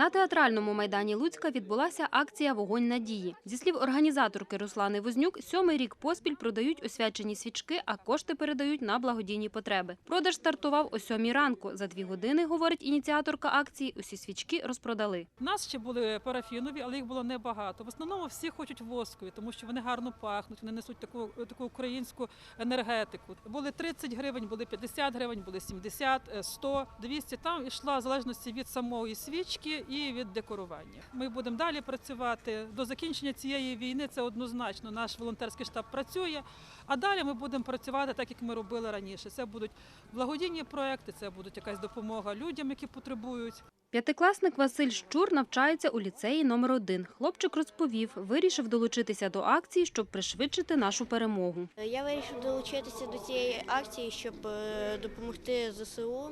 На театральному майдані Луцька відбулася акція Вогонь надії. Зі слів організаторки Руслани Вознюк, сьомий рік поспіль продають освячені свічки, а кошти передають на благодійні потреби. Продаж стартував о сьомій ранку. За дві години, говорить ініціаторка акції, усі свічки розпродали. У нас ще були парафінові, але їх було небагато. В основному всі хочуть воскові, тому що вони гарно пахнуть, вони несуть таку, таку українську енергетику. Були 30 гривень, були 50 гривень, були 70, е, 100, 200. Там йшла в залежності від самої свічки і від декорування. Ми будемо далі працювати до закінчення цієї війни. Це однозначно. Наш волонтерський штаб працює. А далі ми будемо працювати так, як ми робили раніше. Це будуть благодійні проекти, це буде якась допомога людям, які потребують. П'ятикласник Василь Щур навчається у ліцеї номер 1 Хлопчик розповів, вирішив долучитися до акції, щоб пришвидшити нашу перемогу. Я вирішив долучитися до цієї акції, щоб е, допомогти ЗСУ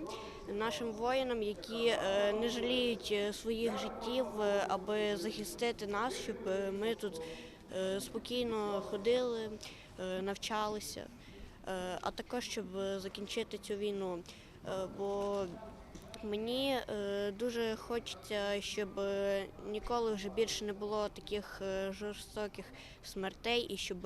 нашим воїнам, які е, не жаліють е, своїх життів, аби захистити нас, щоб ми тут спокійно ходили, навчалися, а також щоб закінчити цю війну. Бо Мені е, дуже хочеться, щоб е, ніколи вже більше не було таких е, жорстоких смертей і щоб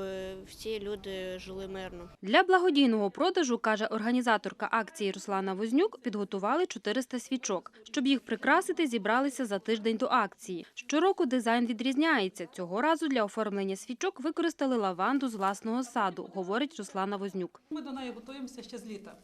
всі люди жили мирно. Для благодійного продажу, каже організаторка акції Руслана Вознюк, підготували 400 свічок. Щоб їх прикрасити, зібралися за тиждень до акції. Щороку дизайн відрізняється. Цього разу для оформлення свічок використали лаванду з власного саду, говорить Руслана Вознюк. Ми до неї готуємося ще з літа.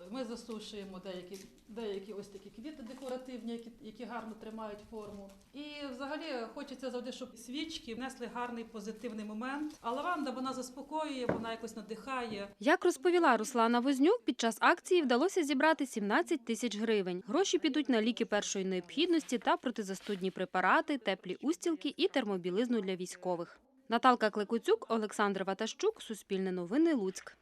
Тобто Ми засушуємо деякі, деякі ось такі квіти декоративні, які, які гарно тримають форму. І взагалі хочеться завжди, щоб свічки внесли гарний позитивний момент. А лаванда вона заспокоює, вона якось надихає. Як розповіла Руслана Вознюк, під час акції вдалося зібрати 17 тисяч гривень. Гроші підуть на ліки першої необхідності та протизастудні препарати, теплі устілки і термобілизну для військових. Наталка Клекуцюк, Олександр Ватащук, Суспільне новини, Луцьк.